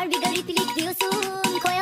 Var bir gariplik diyorsun koyamadım